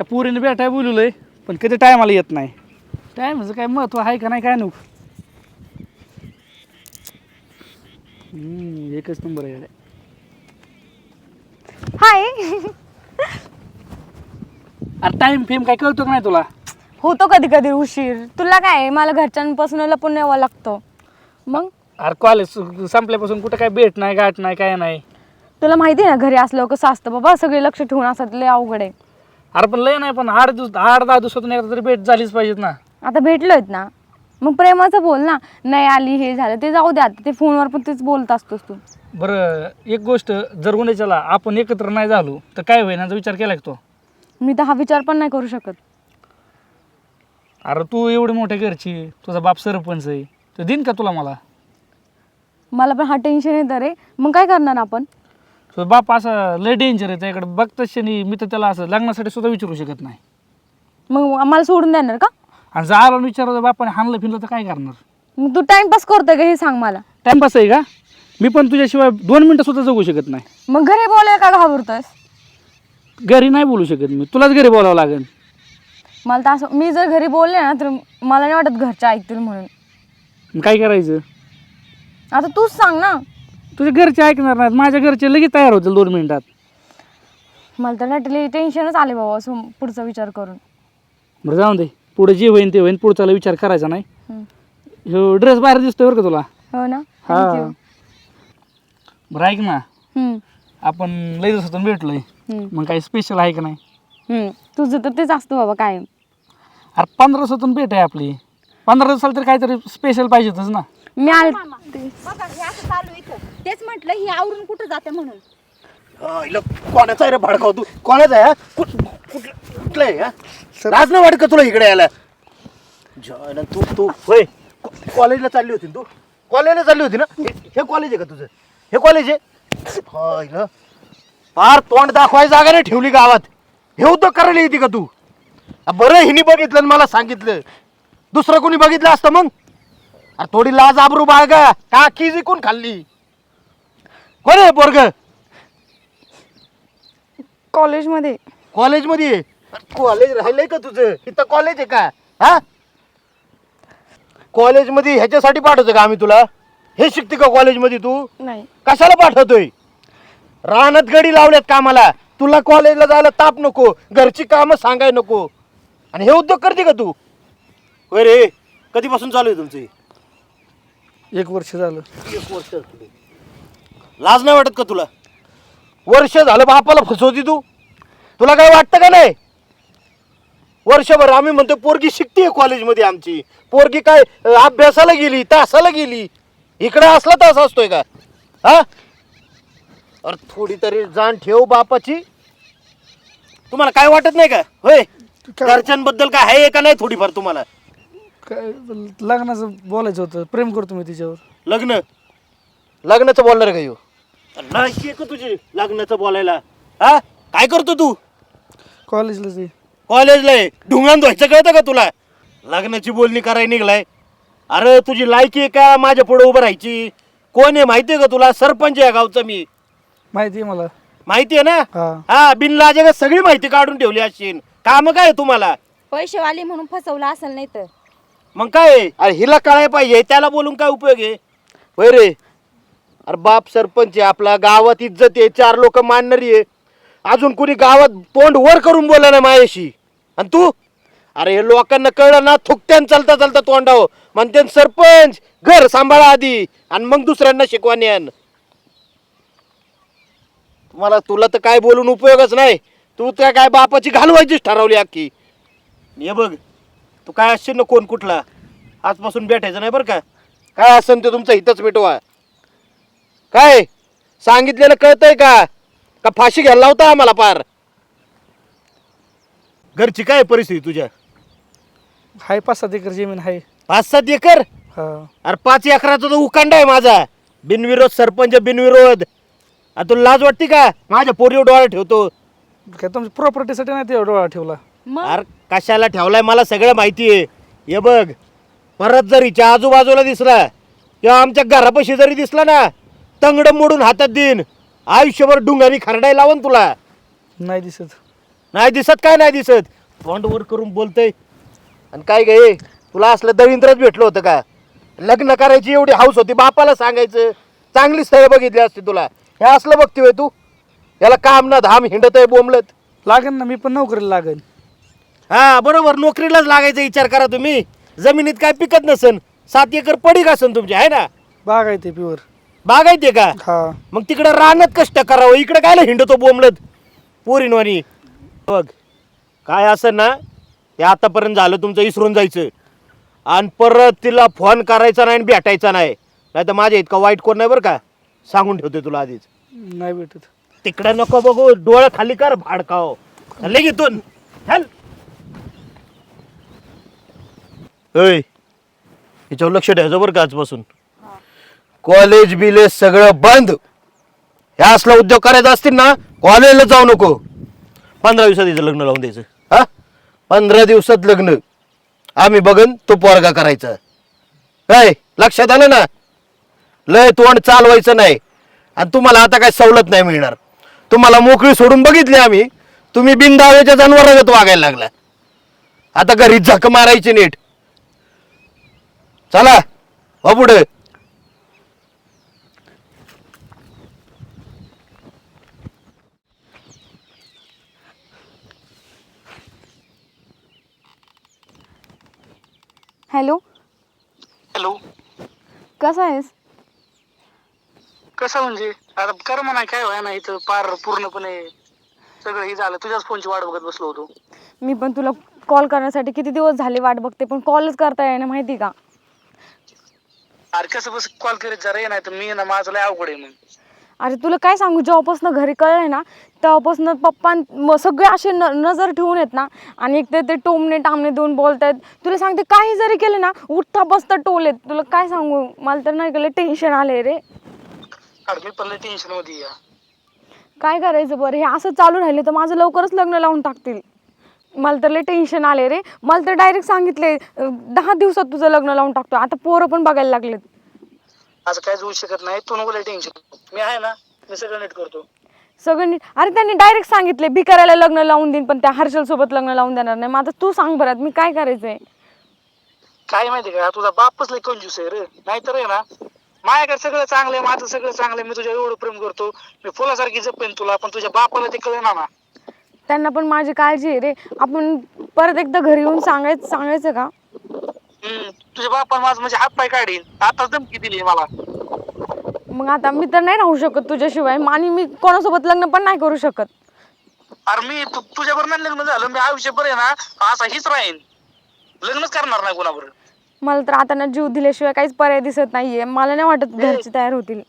त्या पुरीने भेटाय बोलवलंय पण कधी टायमाला येत नाही. टायमाचं काय महत्त्व आहे का नाही काय नको हम्म, एकच नंबर आहे गड्या. हाय. अरे टाइम फेम काय कळतो का नाही तुला? होतो कधी कधी उशीर. तुला काय आहे? मला घरच्यांपासून लपून यावं लागतं. मग? अरे कॉलेज संपल्यापासून कुठं काय भेट नाही गाठ नाही काय नाही. तुला माहिती आहे ना घरी असलं कसं असतं बाबा? सगळे लक्ष ठेवून असतात लय अवघड आहे. अरे पण लय नाही पण आठ दिवस आठ दहा दिवसातून एकदा तरी भेट झालीच पाहिजेत ना. आता भेटलोयत ना. मग प्रेमाचं बोल ना. नाही आली हे झालं ते जाऊ दे आता. ते फोनवर पण तेच बोलत असतोस तू. बरं एक गोष्ट जर उद्याच्याला आपण एकत्र नाही झालो तर काय होईल? याचा विचार केला का तो? मी तर हा विचार पण नाही करू शकत. अरे तू एवढी मोठ्या घरची तुझा बाप सरपंच आहे तर देईन का तुला मला? मला पण हा टेन्शन येतं रे. मग काय करणार आपण? बाप असा लय डेंजर आहे त्याकडे बघताच क्षणी मी तर त्याला असं लग्नासाठी सुद्धा विचारू शकत नाही. मग आम्हाला सोडून देणार का? आणि जर आला विचारलं बापाने हाणलं फिरलं तर काय करणार? मग तू टाइमपास करतोय का हे सांग मला? टाइमपास आहे का? मी पण तुझ्याशिवाय दोन मिनटं सुद्धा जगू शकत नाही. मग घरी बोलायला का घाबरतोयस? घरी नाही बोलू शकत मी. तुलाच घरी बोलावं लागेल. मला तर असं मी जर घरी बोलले ना तर मला नाही वाटत घरचे ऐकतील म्हणून. मग काय करायचं? आता तूच सांग ना. तुझे घरचे ऐकणार नाहीत. माझ्या घरचे लगेच तयार होतील दोन मिनिटात. मला तर नटली टेन्शनच आले बाबा असं पुढचा विचार करून. बरं जाऊन दे. पुढे जे होईन ते होईन पुढचाला विचार करायचा नाही. हम्म. ह्यो ड्रेस बाहेर दिसतोय बरं का तुला? हो ना. हा. बरं ऐक ना. आपण लई दिवसातून भेटलोय. मग काही स्पेशल आहे का नाही? तुझं तर तेच असतं बाबा काय अरे पंधरा दिवसातून भेट आहे आपली. पंधरा दिवसाला तरी काहीतरी स्पेशल पाहिजेतच ना. मी आले बघा हे असं चालू आहे इथं. तेच म्हटलं ही आवरून कुठं जाते म्हणून? अ, हिला कोणाचा आहे रे भडकाव तू? कोणाचा आहे हा? कुठ- कुठलं कुठलं आहे हा? लाज नाही वाटत का तुला इकडे यायला? जायला तू तू होय. को- कॉलेजला चालली होती ना तू? कॉलेजला चालली होती ना? हे हे कॉलेज आहे का तुझं? हे कॉलेज आहे? हा, फार तोंड दाखवायची जागा नाही ठेवली गावात. हे उद्योग करायला येते का तू? अ, बरं हिने बघितलं आणि मला सांगितलं. दुसरं कोणी बघितलं असतं मग? अरे थोडी लाज आबरू बाळगा. काकी जिकून खाल्ली? कोण आहे पोरग? कॉलेजमध्ये. कॉलेजमध्ये? आहे. कॉलेज राहिलंय का तुझं? इथं कॉलेज आहे का? हा? कॉलेजमध्ये ह्याच्यासाठी पाठवतो का आम्ही तुला? हे शिकते का कॉलेजमध्ये तू? नाही. कशाला पाठवतोय? रानात गडी लावल्यात कामाला. तुला कॉलेजला जायला ताप नको. घरची कामं सांगाय नको. आणि हे उद्योग करते का तू? होय रे कधीपासून चालू आहे तुमचं हे? एक वर्ष झालं. एक वर्ष झालं. लाज नाही वाटत का तुला? वर्ष झालं बापाला फसवती तू. तुला काय वाटतं का नाही? वर्षभर आम्ही म्हणतो पोरगी शिकते कॉलेजमध्ये आमची. पोरगी काय अं, अभ्यासाला गेली तासाला गेली. इकडे असला तास असतोय का? हा? अरे थोडी तरी जाण ठेव बापाची. तुम्हाला काय वाटत नाही का? होय? घरच्यांबद्दल काय आहे का नाही थोडीफार तुम्हाला? काय लग्नाचं बोलायचं होतं. प्रेम करतो मी तिच्यावर. लग्न? लग्नाचं बोलणार का ह्यो? लायकी आहे का तुझी लग्नाचं बोलायला? हा? काय करतो तू? कॉलेजलाच आहे कॉलेजला आहे. ढुंगान धुवायचं कळतं का तुला? लग्नाची बोलणी करायला निघलाय. अरे तुझी लायकी आहे का? माझ्या पुढे उभं राहायची. कोण आहे माहिती आहे का तुला? सरपंच आहे गावचा मी. माहिती आहे मला. माहिती आहे ना? हा. हा बिनलाजे सगळी माहिती काढून ठेवली असेल काम काय आहे तुम्हाला? पैसेवाली म्हणून फसवलं असेल नाही तर मग काय? अरे हिला कळाय पाहिजे त्याला बोलून काय उपयोग आहे? होय रे. अरे बाप सरपंच आहे आपला गावात इज्जत आहे चार लोक मानणारी आहे. अजून कुणी गावात तोंड वर करून बोला ना मायाशी? आणि तू? अरे हे लोकांना कळलं ना थुकत्यान चालता चालता तोंडाव म्हणते न सरपंच घर सांभाळा आधी आणि मग दुसऱ्यांना शिकवाने आण तुम्हाला तुला तर काय बोलून उपयोगच नाही. तू त्या काय बापाची घालवायचीच ठरवली अख्खी. हे बघ तू काय असशील ना कोण कुठला? आजपासून भेटायचं नाही बरं का? काय असेल ते तुमचं हितच मिटवा. काय? सांगितलेलं कळतंय का? का फाशी घ्यायला होता आम्हाला पार? घरची काय परिस्थिती तुझ्या? हाय पाच सात एकर जमीन आहे पाच सात एकर? हा. अरे पाच एकराचा तो उकांडा आहे माझा. बिनविरोध सरपंच बिनविरोध. आता तुला लाज वाटते का? माझ्या पोरीवर डोळा ठेवतो. काय तुमच्या प्रॉपर्टीसाठी नाही ते डोळा ठेवला? मग? अरे कशाला ठेवलाय? मला सगळं माहिती आहे हे बघ परत जर हिच्या आजूबाजूला दिसला किंवा आमच्या घरापाशी जरी दिसला ना तंगड मोडून हातात देईन. आयुष्यभर डुंगारी खरडाय लावून तुला. नाही दिसत. नाही दिसत काय नाही दिसत? तोंड वर करून बोलतय. आणि काय गे तुला असलं दळींद्रच भेटलं होतं का? लग्न करायची एवढी हाऊस होती बापाला सांगायचं. चांगली स्थळ बघितली असती तुला. हे असलं बघतोय तू. याला काम ना धाम हिंडत आहे बोंबलत. लागेल ना मी पण नोकरीला लागेल हा बरोबर नोकरीलाच लागायचा विचार करा तुम्ही. जमिनीत काय पिकत नसन सात एकर पडीक असन तुमची आहे ना? बाग आहे ते प्युअर. बागायते का? हा. मग तिकडं रानात कष्ट करावं इकडे काय हिंडतो बोंबलत? पोरीनवानी बघ काय असं ना ते आतापर्यंत झालं तुमचं इसरून जायचं. आणि परत तिला फोन करायचा नाही आणि भेटायचा नाही. नाही तर माझ्या इतका वाईट कोण नाही बरं का? सांगून ठेवतोय तुला आधीच. नाही भेटत. तिकडं नको बघू डोळं खाली कर भाडकाव. चालले घेतून चल. होय. याच्यावर लक्ष ठेवायचं बरं का आजपासून. कॉलेज बिलेज सगळं बंद. हे असला उद्योग करायचा असतील ना कॉलेजला जाऊ नको. पंधरा दिवसात तिचं लग्न लावून द्यायचं. हा? पंधरा दिवसात लग्न. आम्ही बघन तो पोरगा करायचा. काय? लक्षात आलं ना? लय तोंड चालवायचं नाही. आणि तुम्हाला आता काय सवलत नाही मिळणार. तुम्हाला मोकळी सोडून बघितली आम्ही. तुम्ही बिनदाव्याच्या जनावरागत वागायला लागला. आता घरी झक मारायची नीट. चला हो पुढे. हॅलो? हॅलो. कसा आहेस? कसं म्हणजे? आता कर म्हणा काय व्हाय ना इथं पार पूर्णपणे सगळं हे झालं. तुझ्याच फोनची वाट बघत बसलो होतो. मी पण तुला कॉल करण्यासाठी किती दिवस झाले वाट बघते पण कॉलच करता येईना माहिती का? अरे कसं बस कॉल करीत जरा ये नाही तर मी ना माझं लय अवघड आहे मग. अरे तुला काय सांगू जेव्हापासून घरी कळलंय ना तेव्हापासून पप्पा म- सगळे असे न नजर ठेवून येत ना आणि एक तर ते टोमणे टामणे देऊन बोलतायत तुला सांगते काही जरी केलं ना उठता बसता टोल येत. तुला काय सांगू मला तर नाही केलं टेन्शन आलंय रे. अरे मी पण टेन्शनमध्ये या काय करायचं बरं? हे असं चालू राहिले तर माझं लवकरच लग्न लावून टाकतील. मला तर लय टेन्शन आले रे. मला तर डायरेक्ट सांगितले अं, दहा दिवसात तुझं लग्न लावून टाकतो आता पोरं पण बघायला लागलेत. असं काहीच होऊ शकत नाही. तू नको टेन्शन मी आहे ना मी सगळं नीट करतो. सगळं नीट अरे त्यांनी डायरेक्ट सांगितले भिकाऱ्याला लग्न लावून देईन पण त्या हर्षल सोबत लग्न लावून देणार नाही. मग आता तू सांग बरं मी काय करायचंय? काय माहिती का तुझा बापच लय कंजूस आहे रे. नाहीतर आहे ना माझ्याकडे सगळं चांगलं आहे माझं सगळं चांगलं आहे मी तुझ्या एवढं प्रेम करतो. मी फुलासारखी जपेन तुला पण तुझ्या बापाला ते कळेना ना. त्यांना पण माझी काळजी आहे रे. आपण परत एकदा घरी येऊन सांगायचं सांगायचं का? हम्म तुझ्या बापा माझं म्हणजे हात पाय काढीन. आता धमकी दिली मला. मग आता मी तर नाही राहू शकत तुझ्याशिवाय. आणि मी कोणासोबत लग्न पण नाही करू शकत. अरे मी तु- तुझ्याबरोबर नाही लग्न झालं. मी आयुष्यभर आहे ना असा हीच राहीन. लग्नच करणार नाही कोणाबरोबर. मला तर आता ना जीव दिल्याशिवाय काहीच पर्याय दिसत नाहीये. मला नाही वाटत घरचे तयार होतील.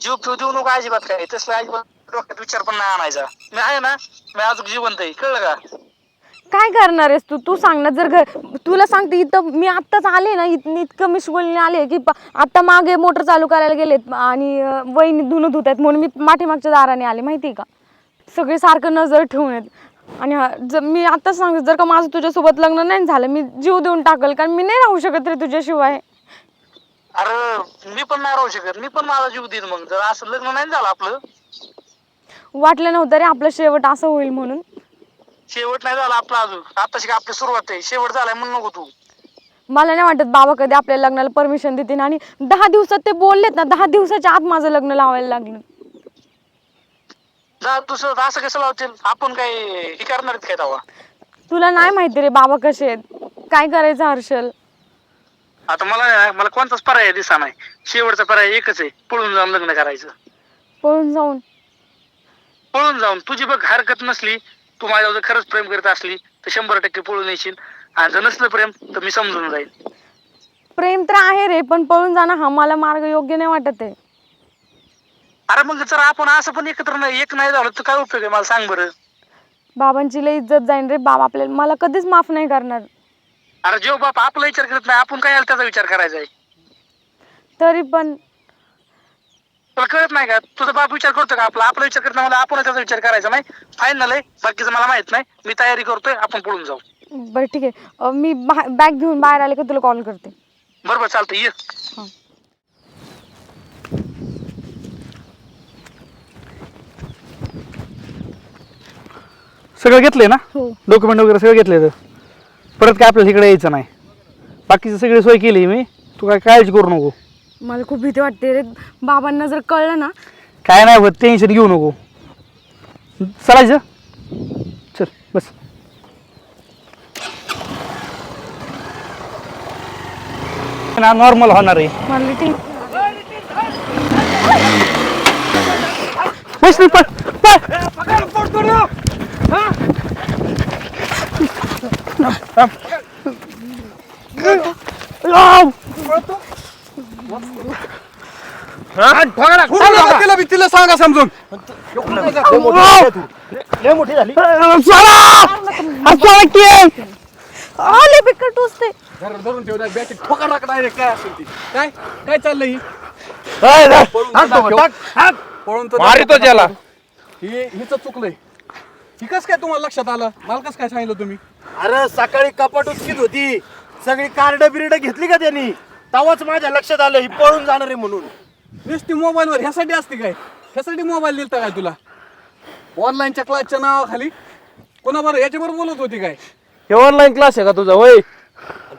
जीव फिव देऊ नको अजिबात काय तसं अजिबात डोक्यात विचार पण नाही आणायचा. मी आहे ना मी अजून जिवंत आहे कळलं का? काय करणार आहेस तू? तू सांग ना जर घर तुला सांगते इथं मी आत्ताच आले ना इथं इतकं मिसगोलने आले की प- आता मागे मोटर चालू करायला गेलेत आणि अं, वहिनी धुणं धुत आहेत म्हणून मी पाठीमागच्या दाराने आले माहिती आहे का? सगळे सारखं नजर ठेवून आहेत. आणि हा- जर मी आत्ताच सांगते जर का माझं तुझ्यासोबत लग्न नाही झालं मी जीव देऊन टाकल कारण मी नाही राहू शकत रे तुझ्याशिवाय. अरे मी पण नाही राहू शकत. मी पण माझा जीव देईन मग. जर असं लग्न नाही झालं आपलं वाटलं नव्हतं रे आपलं शेवट असं होईल म्हणून. शेवट नाही झाला आपला अजून. आताशी का आपली सुरुवात आहे. शेवट झालाय म्हणून नको तू. मला नाही वाटत बाबा कधी आपल्या लग्नाला परमिशन देतील. आणि दहा दिवसात ते बोललेत ना दहा दिवसाच्या आत माझं लग्न लावायला लागलं. जा दुसरं असं कसं लावतील? आपण काय हे करणार आहेत काय तेव्हा? तुला नाही माहिती रे बाबा कसे आहेत. काय करायचं हर्षल? आता मला मला कोणताच पर्याय दिसा नाही. शेवटचा पर्याय एकच आहे. पळून जाऊन लग्न करायचं. पळून जाऊन. पळून जाऊन तुझी बघ हरकत नसली तू माझ्यावर खरंच प्रेम करत असली तर शंभर टक्के पळून येशील. आणि जर नसलं प्रेम तर मी समजून जाईल प्रेम तर आहे रे पण पळून जाणं हा मला मार्ग योग्य नाही वाटत आहे. अरे मग जर आपण असं पण एकत्र नाही एक नाही झालं तर काय उपयोग आहे? मला सांग बरं. बाबांची लई इज्जत जाईन रे बाबा आपल्याला मला कधीच माफ नाही करणार. अरे जेव्हा बाप आपला विचार करत नाही आपण काय याला त्याचा विचार करायचा आहे? तरी पण तुला कळत नाही का? तुझा बाप विचार करतो का आपला? आपला विचार करत नाही मला आपण त्याचा विचार करायचा नाही फायनल आहे. बाकीचं मला माहीत नाही. मी तयारी करतोय आपण पळून जाऊ. बरं ठीक आहे. अं, मी बॅग घेऊन बाहेर आले का तुला कॉल करते? बरोबर चालतं ये. सगळं घेतलंय ना? हो. डॉक्युमेंट वगैरे सगळं घेतलंय तर? परत काय आपल्याला इकडे यायचं नाही. बाकीची सगळी सोय केली मी. तू काय काळजी करू नको. मला खूप भीती वाटते रे. बाबांना जर कळलं ना. काय नाही होत टेन्शन घेऊ नको. चालायचं चल बस. ना नॉर्मल होणार आहे. मला पळ, पळ. आव. तिला सांगा समजून मोठी झाली तू. हा. आले बिकट टोचते धरून धरून ठेवणार बॅटी ठोका टाक डायरेक्ट काय असेल ती काय काय चाललंय ही. पळून तर मारितो. त्याला. ही हिचं चुकलंय ही कस काय तुम्हाला लक्षात आलं मला कस काय सांगितलं तुम्ही अरे सकाळी कपाट उचकीत होती सगळी कार्ड बिर्ड घेतली का त्यांनी तेव्हाच माझ्या लक्षात आलं ही पळून जाणार आहे म्हणून नुसती मोबाईलवर ह्यासाठी असते काय? ह्यासाठी मोबाईल दिलता काय तुला? ऑनलाईनच्या क्लासच्या नावाखाली कोणाबरोबर याच्याबरोबर बोलत होती काय? हे ऑनलाईन क्लास आहे का तुझा? वय.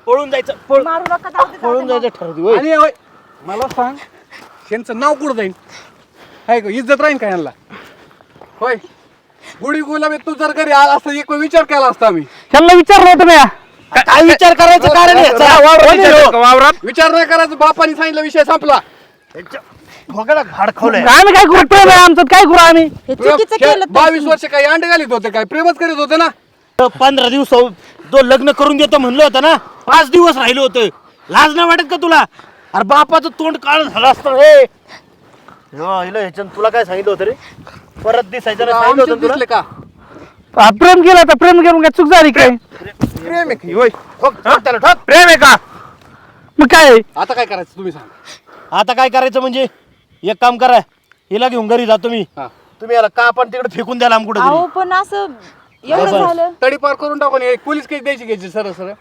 पळून जायचं पळ- मारू नका जाऊ दे, जाऊ पळून दे. जायचं ठरवते होय. आणि होय, मला सांग यांचं नाव कुठं जाईल आहे का इज्जत राहील का यांना होय. गुढी गुलाबी तू जर घरी आला असता एक वेळ विचार केला असता आम्ही. ह्यांना विचारलं होतं मी. काय विचार करायचं कारण आहे? ह्यो? वावरात. विचार नाही करायचं बापाने सांगितलं विषय संपला. याच्या भोगाला आम्ही काय करू प्रेम आहे आमचं काय करू आम्ही? हे चुकीचं केलं तर बावीस वर्ष काय अंडे घालीत होते काय? प्रेमच करीत होते ना? पंधरा दिवस तो लग्न करून देतो म्हणलं होतं ना पाच दिवस राहिलं होतं. लाज नाही वाटत का तुला? अरे बापाचं तोंड काळ झालं असतं रे हो, हिला ह्याच्यानं तुला काय सांगितलं होतं रे? परत दिसायचं ना सांगितलं आमचे होतं तुला? दिसले का? हा, प्रेम केलं तर प्रेम करून काय चूक झाली काय? प्रेम आहे की, होय. ठोक, ठोक त्याला ठोक. प्रेम आहे का? मग काय? आता काय करायचं? तुम्ही सांगा. आता काय करायचं म्हणजे? एक काम करा. हिला घेऊन घरी जातो मी हा. तुम्ही याला का आपण तिकडे फेकून द्याला आम कुठे अहो पण असं एवढं झालं. तडी पार करून टाकून हे पोलीस केस द्यायची घ्यायची सरळ सरळ.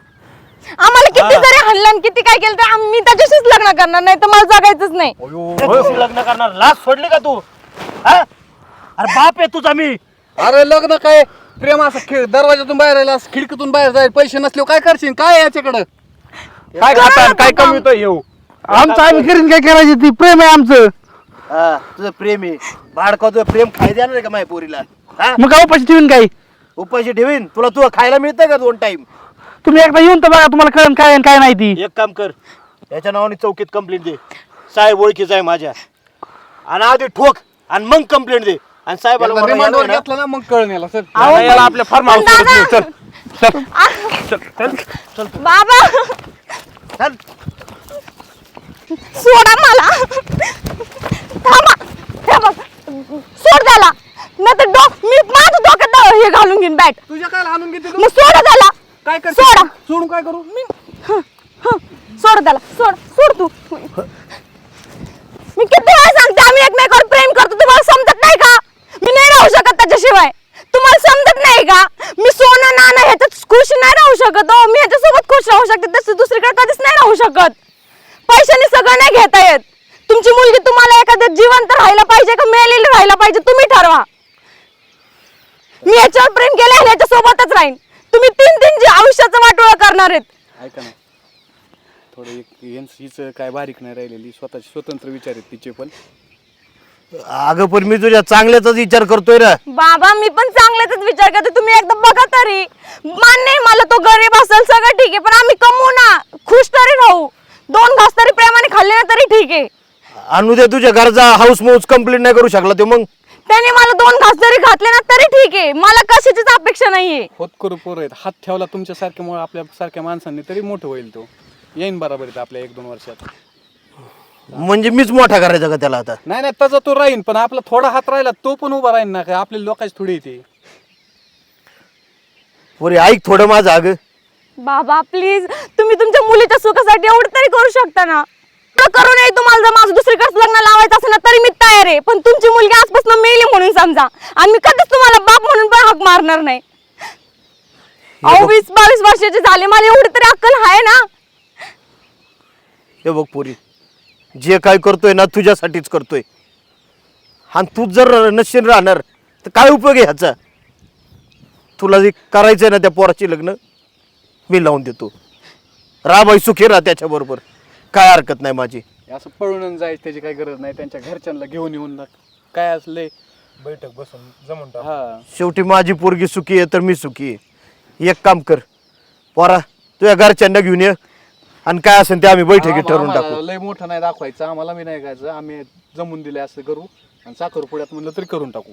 आम्हाला किती जरी आणि किती काय केलं तर आम्ही त्याच्याशीच लग्न करणार नाही तर मला जगायचंच नाही. लग्न करणार. लाज सोडली का तू? हा? अरे बाप आहे तुझा मी. अरे लग्न काय? प्रेम असं खिड दरवाजातून बाहेर आला खिडकीतून बाहेर जाईल पैसे नसले काय करशील? काय आहे याच्याकडं? काय खाता काय कमी येऊ आमचं आम्ही करीन काय करायची ती? प्रेम आहे आमचं. हा तुझं प्रेम आहे. बाडका तुझं प्रेम खाय देणार आहे का माझ्या पोरीला? हा? मग काय उपाशी ठेवीन काय? उपाशी ठेवीन. तुला तुला खायला मिळतंय का दोन टाइम तुम्ही एकदा येऊन तर बघा तुम्हाला कळण काय आणि काय नाही ती. एक काम कर. याच्या नावाने चौकीत कंप्लेंट दे. साहेब ओळखीचा आहे माझ्या. आणि आधी ठोक आणि मग कंप्लेंट दे. आणि साहेबाला रिमांडवर घेतला ना मग कळण याला सर याला याला आपल्या फार्म पण दादा! हाऊस चल. बाबा! चल. सोडा मला. थांबा हे बघ सोड त्याला. नाही तर डोक मी माझं डोक्यात हे घालून घेईन बॅट. तुझ्या काय आणून घेते तू? मग सोडा त्याला. काय कर सोडा. सोडून काय करू? मी हं, हं, सोड त्याला. सोड सोड तू मी किती वेळा सांगते आम्ही एकमेकावर प्रेम करतो तुम्हाला समजत नाही का मी नाही राहू शकत त्याच्याशिवाय तुम्हाला समजत नाही का मी सोनं नाणं ह्याच्यात खुश नाही राहू शकत हो मी ह्याच्यासोबत खुश राहू शकते तसं दुसरीकडे कधीच नाही राहू शकत पैशाने सगळं नाही घेता येत? तुमची मुलगी तुम्हाला एखाद्या जिवंत राहायला पाहिजे का मेलेली राहायला पाहिजे तुम्ही ठरवा. मी याच्यावर प्रेम केलं आणि याच्यासोबतच राहीन. तुम्ही तीन तीन जे आयुष्याचं वाटोळं करणार आहेत. ऐका ना. थोडं एक यांचं हिचं काय बारीक नाही राहिलेली स्वतःचे स्वतंत्र विचार आहेत तिचे पण. अगं पण मी तुझ्या चांगल्याचाच विचार करतोय ना बाबा मी पण चांगल्याच विचार करते. तुम्ही एकदा बघा तरी. मान्य आहे मला तो गरीब असेल सगळं ठीक आहे पण आम्ही कमवू ना. खुश तरी राहू. दोन घास तरी प्रेमाने खाल्ले ना तरी ठीक आहे. आणि उद्या तुझ्या घरचा हाऊस मौज कंप्लीट नाही करू शकला तो मग. त्याने मला दोन घास जरी घातले ना तरी ठीक आहे. मला कशाचीच अपेक्षा नाहीये. होत करू पोरं आहेत. हात ठेवला तुमच्या सारख्यामुळे आपल्या सारख्या माणसांनी तरी मोठं होईल तो. येईन बरोबर आहेत आपल्या एक दोन वर्षात. म्हणजे मीच मोठा करायचा का त्याला आता? नाही नाही त्याचा तो राहीन पण आपला थोडा हात राहिला तो पण उभा राहीन ना काय आपल्या लोकांची थोडी येते. पोरी ऐक थोडं माझं अगं. बाबा प्लीज तुम्ही तुमच्या मुलीच्या सुखासाठी एवढं तरी करू शकता ना? करू नये तुम्हाला? जर माझं दुसरीकडे लग्न लावायचं असेल ना तरी मी तयार आहे. पण तुमची मुलगी आजपासून मेली म्हणून समजा. आणि मी कधीच तुम्हाला बाप म्हणून पण हाक मारणार नाही. अहो वीस बावीस वर्षाचे झाले. मला एवढी तरी अक्कल आहे ना? हे बघ पोरी. जे काय करतोय ना तुझ्यासाठीच करतोय. आणि तू जर नशीन राहणार तर काय उपयोग आहे ह्याचा? तुला जे करायचंय ना त्या पोराची लग्न मी लावून देतो. राबाई सुखी राहा त्याच्याबरोबर. काय हरकत नाही माझी. असं पळून जायचं त्याची काही गरज नाही. त्यांच्या घरच्यांना घेऊन येऊन काय असले बैठक बसून जमून टाक. हा. शेवटी माझी पोरगी सुखी आहे तर मी सुखी आहे. एक काम कर. पोरा तुझ्या घरच्यांना घेऊन ये. आणि काय असेल ते आम्ही बैठकीत ठरवून आम्हाला टाकू. लय मोठं नाही दाखवायचं. आम्हाला मी नाही खायचं आम्ही जमून दिले असं करू. आणि साखर पुड्यात म्हणलं तरी करून टाकू.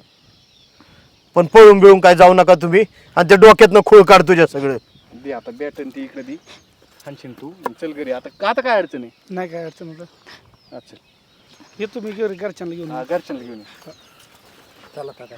पण पळून बिळून काय जाऊ नका तुम्ही. आणि त्या डोक्यातनं खूळ काढ तुझ्या सगळं. दे आता बॅटन ती इकडे दी. हाणशील तू. चल घरी. आता आता काय अडचण आहे? नाही काय अडचण होतं अच्छा. येतो मी घरी घरच्यांना घेऊन हा, घरच्यांना घेऊन ये. चला आता